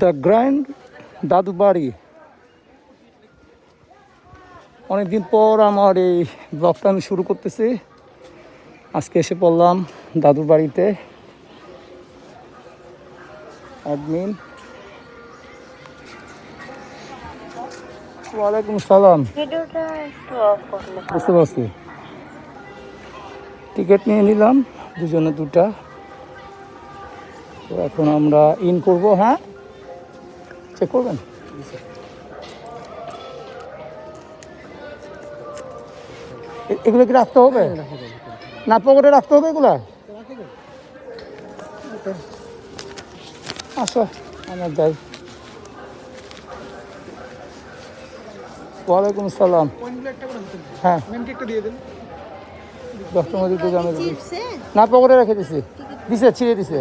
The grand দাদু বাড়ি। অনেকদিন পর আমার এই ব্লগটা আমি শুরু করতেছি। আজকে এসে পড়লাম দাদুর বাড়িতে। অ্যাডমিন। ওয়ালাইকুম সালাম। বুঝতে পারছি। টিকিট নিয়ে নিলাম দুজনে দুটা। তো এখন আমরা ইন করব হ্যাঁ? চেক করবেন? এগুলো কি রাখতে হবে? না পকেটে রাখতে হবে এগুলা? আসো আমার যাই। ওয়ালাইকুম সালাম হ্যাঁ। মধ্যে না পকেটে রেখে দিছি। দিছে ছিঁড়ে দিছে।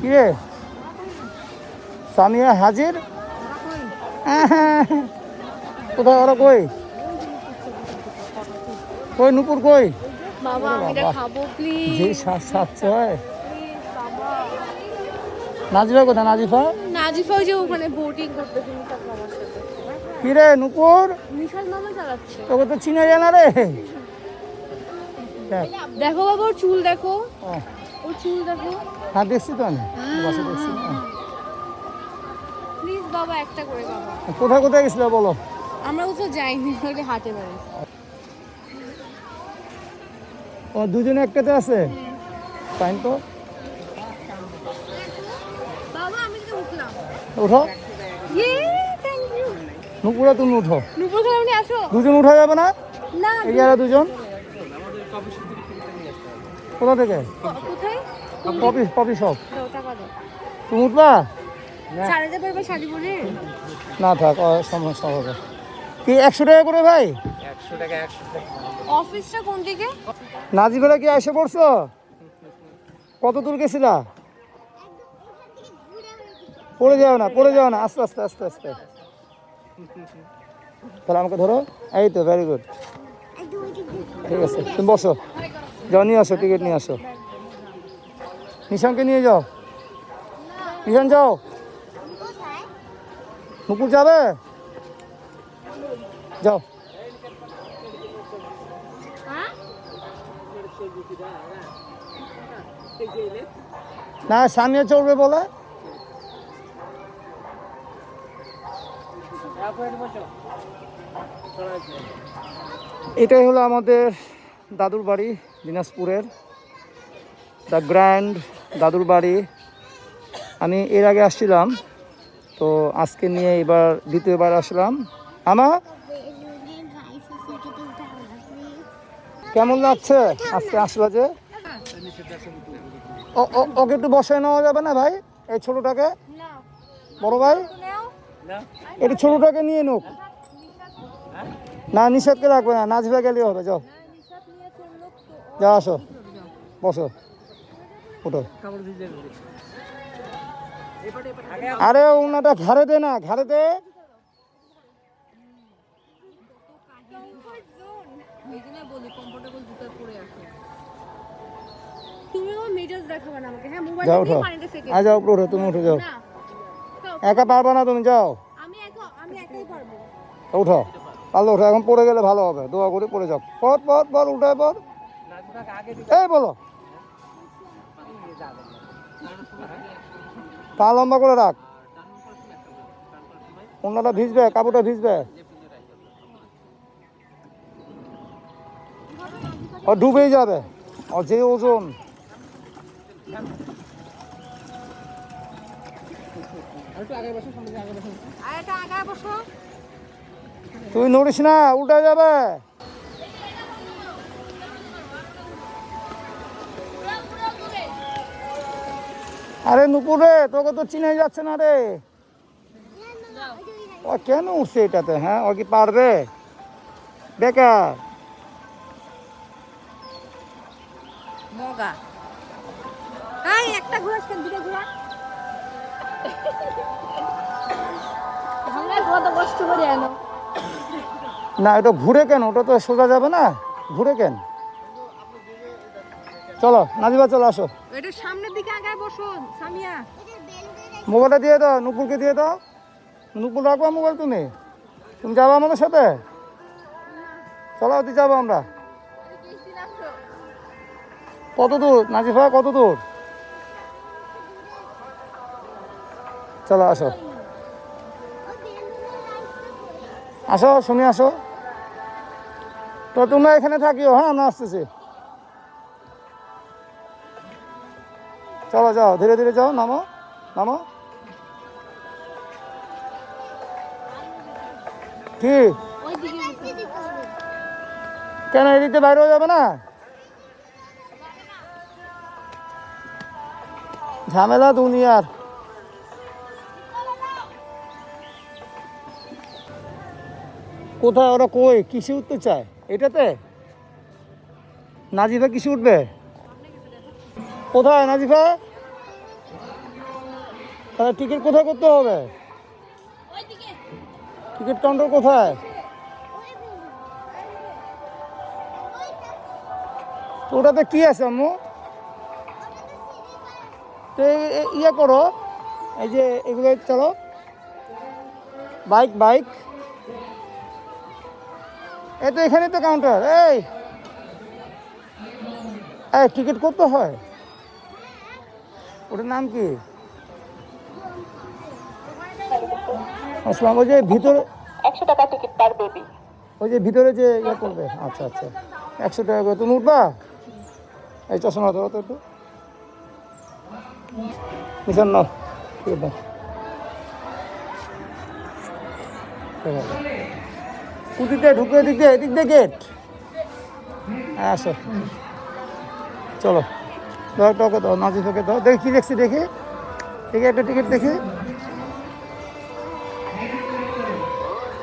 কিরে? সামিয়া হাজির? কোথায় ওরা কই? কই নুপুর কই? যে সাত সাতশো হয় নাজিফা কোথায়? নাজিফা? নাজিফা ওই যে ওখানে বোটিং করতেছে নিশাদ মামার কিরে নুপুর? নিশাদ মামা চালাচ্ছে। তোকে তো চিনে যায় না রে। দেখ, দেখো বাবা চুল দেখো। ওর চুল দেখো। হ্যাঁ দেখছি তো আমি। বাসে দেখছি হ্যাঁ। প্লিজ বাবা একটা করে বাবা। কোথায় কোথায় গেছিল বলো? আমরা কোথাও যাইনি ওকে হাটে ও দুজনে একটাতে আছে? ফাইন তো? বাবা আমি তো উঠলাম। উঠো। ইয়ে থ্যাংক ইউ নুপুরা তুমি উঠো। নুপুর আসো। দুজন উঠা যাবে না? না এই দুজন? কোথা থেকে? Copy copy shop. দাও তুমি উঠবা? না। থাক সমস্যা হবে। কি একশো টাকা করে ভাই? অফিসটা কোন দিকে? নাজিবেলা কি এসে পড়ছো? কত দূর গেছিলা? পড়ে যাও না পড়ে যাও না আস্তে আস্তে আস্তে আস্তে। তাহলে আমাকে ধরো। এই তো ভেরি গুড ঠিক আছে তুমি বসো। যাও, নিয়ে আসো টিকিট নিয়ে আসো। নিশানকে নিয়ে যাও। নিশান, যাও। নুপুর যাবে? যাও। না সামনে চলবে বলে। এটাই হলো আমাদের দাদুর বাড়ি, দিনাজপুরের। দ্য গ্র্যান্ড দাদুর বাড়ি। আমি এর আগে আসছিলাম, তো আজকে নিয়ে এবার দ্বিতীয়বার আসলাম। আমার কেমন লাগছে? আজকে আসলা যে? ওকে একটু বসায় নেওয়া যাবে না ভাই? এই ছোটটাকে? বড় ভাই? একটু ছোটটাকে নিয়ে নুক। না নিষেধকে রাখবে না নাচবে গেলেই হবে, যাও। যাও আসো। বসো। ওটো আরে ওনাটা ঘাড়ে দে না ঘাড়ে দে। হ্যাঁ যাও উঠো যাও তুমি উঠে যাও। একা পারবা না তুমি যাও। উঠো পারলে উঠো এখন পড়ে গেলে ভালো হবে। দোয়া করে পড়ে যাও। পর পর পর উঠে পর এই বলো। পা লম্বা করে রাখ। অন্যটা ভিজবে, কাপড়টা ভিজবে। ও ডুবেই যাবে। ও যে ওজন। তুই নড়িস না, উল্টে যাবে। আরে নুপুরে তোকে তো চিনে যাচ্ছে না রে। ও কেন উঠছে এটাতে হ্যাঁ? ও কি পারবে? বেকার মগা। এই একটা ঘোরাস কেন দুটো ঘোরা আমরা কত কষ্ট করে আনো। না এটা ঘুরে কেন? ওটা তো সোজা যাবে না? ঘুরে কেন? চলো নাজিবা চলো আসো। এটা সামনের দিকে আগায় বসো সামিয়া। মোবাইলটা দিয়ে দাও নুপুরকে দিয়ে দাও। নুপুর রাখবা মোবাইল তুমি। তুমি যাব আমাদের সাথে? চলো তুই যাব আমরা। কত দূর? নাজিফা কত দূর? চলো আসো। আসো শুনে আসো। তো তোমরা এখানে থাকিও হ্যাঁ? আমরা আসতেছি। চলো, যাও, ধীরে ধীরে যাও, নামো নামো। কি? কেন এদিকে বাইরে হয়ে যাবে না? ঝামেলা দুনিয়ার। কোথায় ওরা কই? কিসে উঠতে চায়? এটাতে? নাজিফা কিসে উঠবে? কোথায় নাজিফা? তাহলে টিকিট কোথায় করতে হবে? টিকিট কাউন্টার কোথায়? তো ওটাতে কি আছে আম্মু? তো ইয়ে করো, এই যে এগুলো চলো। বাইক বাইক এই তো এখানে তো কাউন্টার এই। টিকিট করতে হয়। ওটার নাম কি? আসলাম ওই যে ভিতরে একশো টাকা টিকিট পার বেবি। ওই যে ভিতরে যে ইয়ে করবে আচ্ছা আচ্ছা। একশো টাকা করে। তুমি উঠবা? এই চশমা ধরো তো একটু। নিশান নাও ঠিক কুটিতে ঢুকে দিক দিয়ে এদিক দিয়ে গেট হ্যাঁ আসো। চলো। দাও টকে দাও নাজিফাকে দাও দেখি, কি দেখছি, দেখি। দেখি, একটা টিকিট দেখি।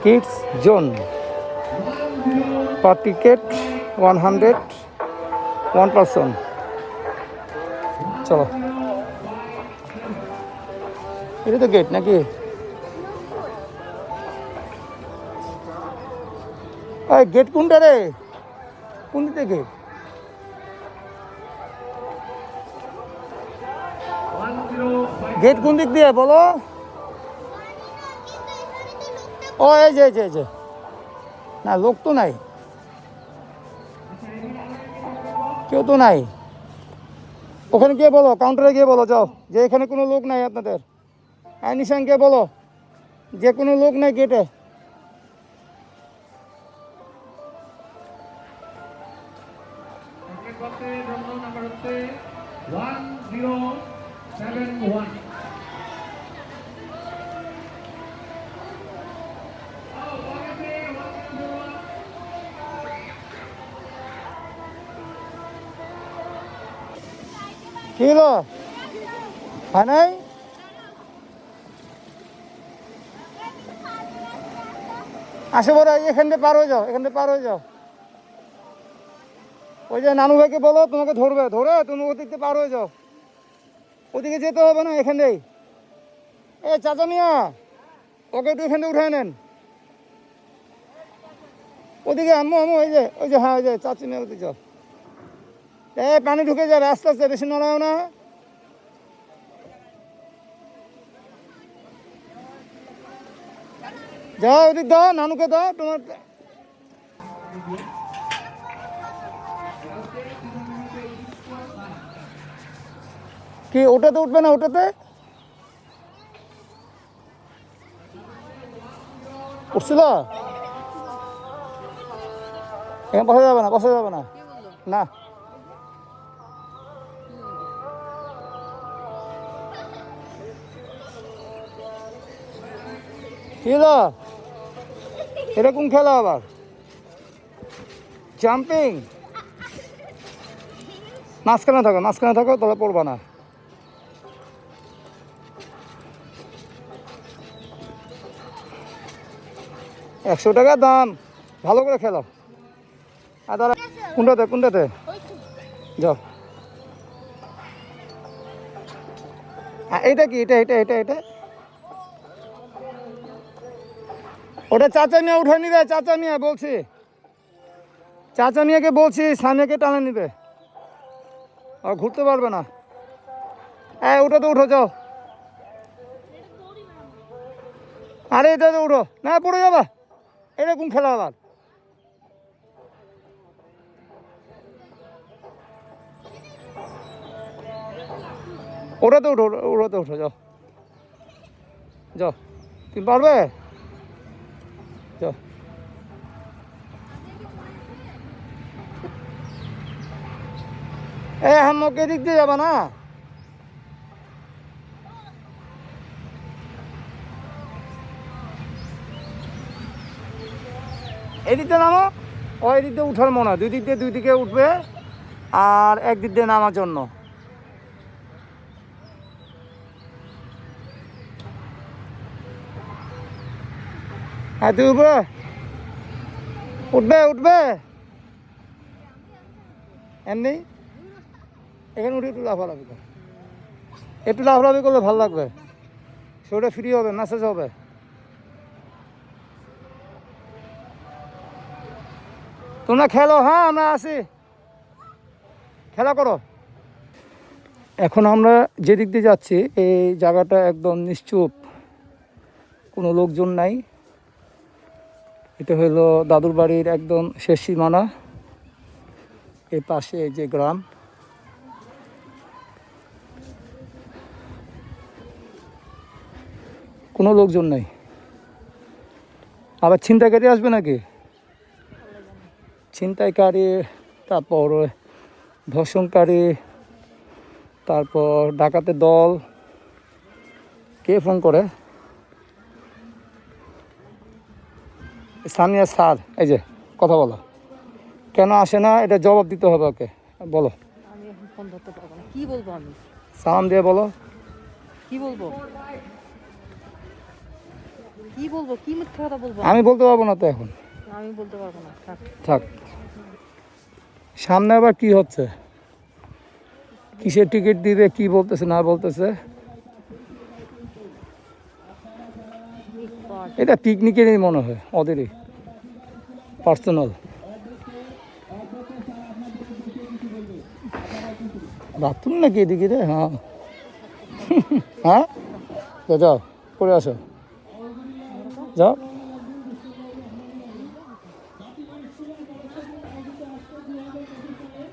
Kids zone per ticket 100 one person চলো। এটা তো গেট নাকি? গেট কোনটা রে? কোন দিকে গেট গেট কোন দিক দিয়ে, বলো? ও, এই যে এই যে না, লোক তো নাই। কেউ তো নাই। ওখানে গিয়ে বলো কাউন্টারে গিয়ে বলো, যাও। যে এখানে কোনো লোক নাই আপনাদের। আইনি সঙ্গে বলো, যে কোনো লোক নাই গেটে কি নাই? আসে বড় এখান থেকে পার হয়ে যাও, এখান থেকে পার হয়ে যাও। ওই যে নানু ভাইকে বলো, তোমাকে ধরবে, ধরে তুমি ওদিক পার হয়ে যাও। ওদিকে যেতে হবে না এখানেই এ চাচা মিয়া, ওকে একটু এখান থেকে উঠে নেন। ওদিকে আম্মু আম্মু, ওই যে ওই যে হ্যাঁ ওই যে, চাচি মেয়ে ওদিকে যাও। এ, পানি ঢুকে যাবে, আস্তে আস্তে, বেশি নড়াও না। যাও ওদিক দাও, নানুকে দাও, তোমার কি, ওটাতে উঠবে না, ওটাতে? উঠছিল? এখানে বসা যাবে না, বসা যাবে না। না। হলো? এরকম খেলা আবার? জাম্পিং মাঝখানে থাকো মাঝখানে থাকো তাহলে পড়বা না। একশো টাকা দাম। ভালো করে খেলো। আর দাঁড়া কোনটাতে কোনটাতে যাও। এটা কি? এটা এটা এটা এটা? ওটা চাচা নিয়ে উঠে নিবে, চাচা নিয়ে বলছি। চাচা নিয়েকে বলছি সামিয়াকে টানে নিবে। আর ঘুরতে পারবে না। হ্যাঁ উঠো তো, উঠো, যাও। আরে এটা তো উঠো। না, পড়ে যাবা। এরকম খেলা আবার। ওটাতে উঠো ওটাতে উঠো যাও। যাও। তুমি পারবে? এ হাম্মকে দিক দিয়ে যাবা না? এদিক নামো। ওই দিক দিয়ে উঠার মনে হয়। দুই দিক দিয়ে দুই দিকে উঠবে আর একদিক দিয়ে নামার জন্য। হ্যাঁ তুই উঠবে? উঠবে উঠবে? এমনি? এখানে উঠে একটু লাফালাফি কর। একটু লাফালাফি করলে ভালো লাগবে। শরীরটা ফ্রি হবে ম্যাসেজ হবে। তোমরা খেলো হ্যাঁ আমরা আসি খেলা করো। এখন আমরা যেদিক দিয়ে যাচ্ছি, এই জায়গাটা একদম নিশ্চুপ। কোনো লোকজন নাই। এটা হলো দাদুর বাড়ির একদম শেষ সীমানা। এর পাশে যে গ্রাম। কোনো লোকজন নেই। আবার ছিনতাইকারী আসবে নাকি? ছিনতাইকারী তারপর ধর্ষণকারী তারপর ডাকাতের দল। কে ফোন করে? সামিয়া স্যার এই যে কথা বলো। কেন আসে না? এটা জবাব দিতে হবে ওকে। বলো। কি বলব আমি? সালাম দিয়ে বলো। কি বলব? কি বলব কি মিথ্যা কথা বলব? আমি বলতে পারব না তো এখন। আমি বলতে পারব না থাক। থাক। সামনে আবার কি হচ্ছে? কিসের টিকিট দিবে কি বলতেছে না বলতেছে? এটা পিকনিকেরই মনে হয় ওদেরই। পার্সোনাল। বাথরুম নাকি এদিকে রে? হ্যাঁ। হ্যাঁ? যাও করে আসো। যাও।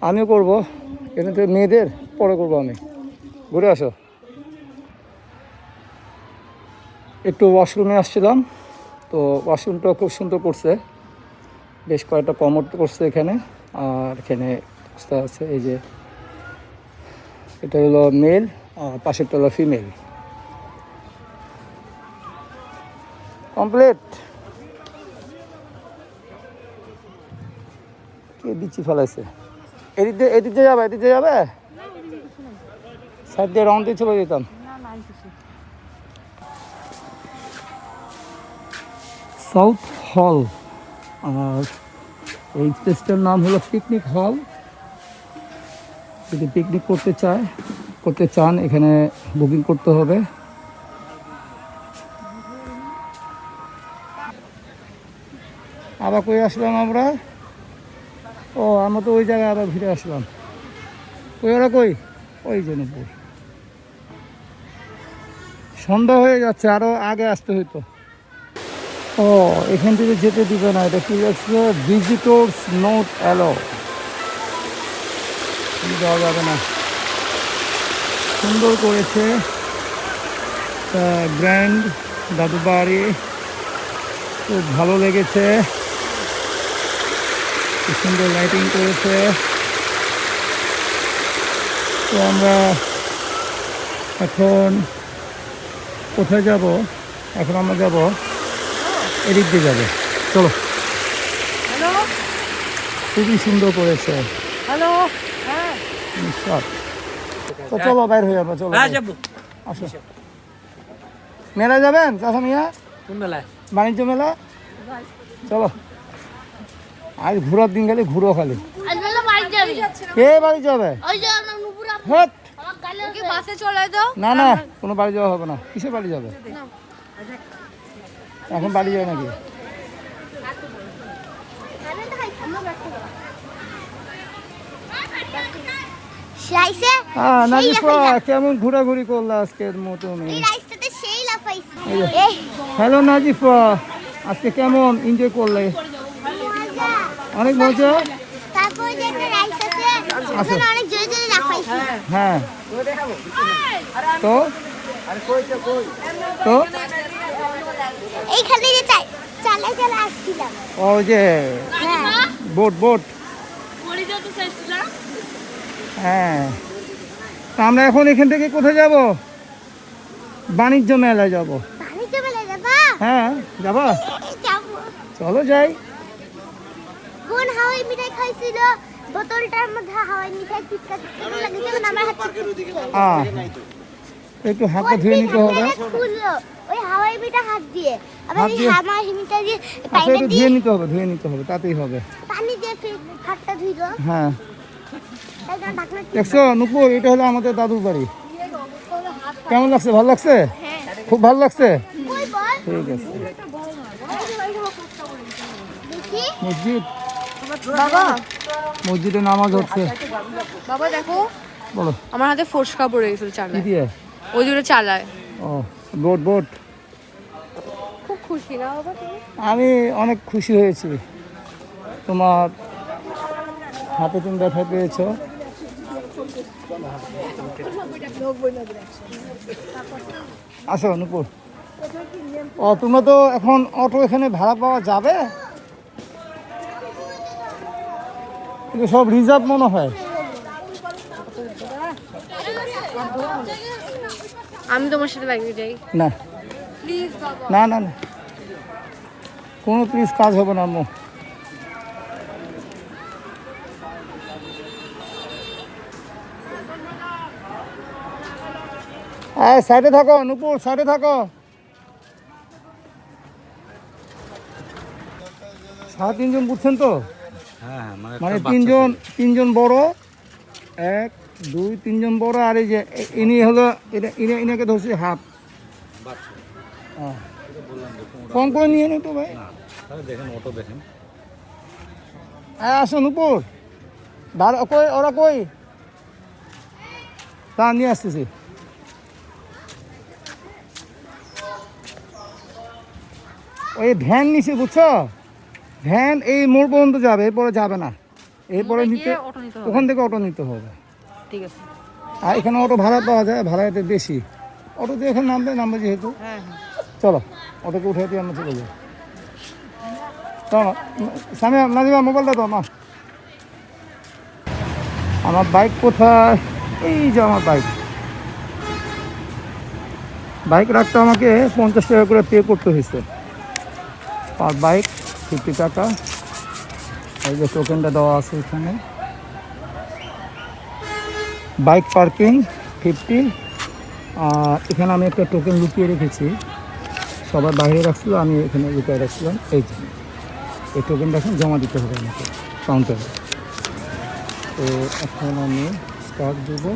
আমিও করব। এখান থেকে মেয়েদের, পরে করব আমি। ঘুরে আসো। একটু ওয়াশরুমে আসছিলাম, তো ওয়াশরুমটা খুব সুন্দর করছে। বেশ কয়েকটা কমোড করছে এখানে, আর এখানে আছে, এই যে এটা হলো মেল আর পাশেরটা হলো ফিমেল কমপ্লিট। কে বিচি ফেলাইছে? এদিক দিয়ে যাবে, এদিক যাবে? সাইড দিয়ে রাউন্ড দিয়ে চলে যেতাম। সাউথ হল আর এই স্পেসটার নাম হলো পিকনিক হল যদি পিকনিক করতে চায়, করতে চান, এখানে বুকিং করতে হবে। আবার কই আসলাম আমরা? ও, আমরা তো ওই জায়গায় আবার ফিরে আসলাম। কই ওরা কই? ওই জন্য সন্ধ্যা হয়ে যাচ্ছে আরও আগে আসতে হইতো। ও, এখান থেকে যেতে দিবে না, এটা কি যাচ্ছে ভিজিটর্স নোট অ্যালো যাওয়া যাবে না। সুন্দর করেছে গ্র্যান্ড দাদু বাড়ি খুব ভালো লেগেছে। খুব সুন্দর লাইটিং করেছে। তো আমরা এখন কোথায় যাব? এখন আমরা যাব এদিক দিয়ে যাবে। চলো। হ্যালো। খুবই সুন্দর করেছে। হ্যালো হ্যাঁ। তো চলো বাইর হয়ে যাব। চলো আসো। মেলায় যাবেন চাষা মিয়া? কোন মেলায়? বাণিজ্য মেলা? চলো। আজ ঘোরার দিন গেলে ঘুরো খালি। আজ বাড়ি কে বাড়ি যাবে? ওই যে আমার নুপুর আপু। হট। আমার গালে ওকে বাসে চলে দাও। না না কোনো বাড়ি যাওয়া হবে না। কিসে বাড়ি যাবে? এখন বাড়ি যাবে নাকি? হ্যাঁ কেমন ঘোরাঘুরি করল আজকের মতন। এই রাইসটাতে সেই লাফাইছি। এই যে। এই হ্যালো নাজিফা আজকে কেমন এনজয় করলে? জোরে লাফাইছি হ্যাঁ। তো? তো? এইখানে যে আসছিলাম। হ্যাঁ। Boat boat. হ্যাঁ। তা আমরা এখন এখান থেকে কোথায় যাব? বাণিজ্য মেলায় যাব। বাণিজ্য মেলায় যাবা? হ্যাঁ যাব। চলো যাই। কোন হাওয়াই মিঠাই খাইছিল। বোতলটার মধ্যে হাওয়াই মিঠাই চিৎকার চিৎকার লাগে যেমন আমার হাত একটু হাতটা ধুয়ে নিতে হবে। ওই হাওয়াই মিঠাই হাত দিয়ে। আবার এই? হাওয়াই মিঠাই দিয়ে আচ্ছা পাইনে দিয়ে ধুয়ে নিতে হবে ধুয়ে নিতে হবে তাতেই হবে। পানি দিয়ে হাতটা হ্যাঁ। তাই জন্য ঢাকনা দেখছ নুপুর এটা হলো আমাদের দাদুর বাড়ি। কেমন লাগছে? ভালো লাগছে? খুব ভালো লাগছে? ঠিক আছে। মসজিদ? বাবা। মসজিদে নামাজ হচ্ছে। বাবা দেখো। বলো। আমার হাতে ফোসকা পড়ে গেছিল চালায়। দিয়ে? ওই জন্য চালায়। ও বোট বোট। খুব খুশি না বাবা তুমি? আমি অনেক খুশি হয়েছি। তোমার হাতে তুমি ব্যথা পেয়েছ। আসো অনুপুর ও তোমরা তো এখন অটো এখানে ভাড়া পাওয়া যাবে? কিন্তু সব রিজার্ভ মনে হয়। আমি তোমার সাথে বাইকে যাই। না। না না না। কোনো প্লিজ কাজ হবে না আম্মু। হ্যাঁ সাইডে থাকো নুপুর সাইডে থাকো। সাড়ে তিনজন বুঝছেন তো? মানে মানে তিনজন তিনজন বড় এক দুই তিনজন বড় আর এই যে ইনি হলো ইনি ইনাকে ধরছি হাত হ্যাঁ। কম করে নিয়ে নি তো ভাই। দেখেন অটো দেখেন। হ্যাঁ আসুন উপর। দাঁড়া কই ওরা কই? তা নিয়ে আসতেছি। ওই ভ্যান নিছে বুঝছ? ভ্যান এই মোড় পর্যন্ত যাবে এরপরে যাবে না। এরপরে নিতে। ওখান থেকে অটো নিতে হবে। ঠিক আছে। আর এখানে অটো ভাড়া পাওয়া যায় ভাড়া এতে বেশি। অটো দিয়ে এখানে নামবে নামবে যেহেতু। হ্যাঁ হ্যাঁ। চলো অটোকে উঠে দিয়ে আমরা চলে যাই। চলো স্বামী নাজিমা মোবাইলটা তো আমার আমার বাইক কোথায়? এই যে আমার বাইক বাইক রাখতে আমাকে পঞ্চাশ টাকা করে পে করতে হয়েছে। আর বাইক ফিফটি টাকা। এই যে টোকেনটা দেওয়া আছে এখানে। বাইক পার্কিং ফিফটি আর এখানে আমি একটা টোকেন লুকিয়ে রেখেছি। সবার বাইরে রাখছিল, আমি এখানে লুকিয়ে রাখছিলাম। এই এই টোকেনটা এখন জমা দিতে হবে আমাকে কাউন্টারে তো এখন আমি স্টার্ট দেবো।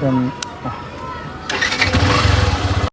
দেন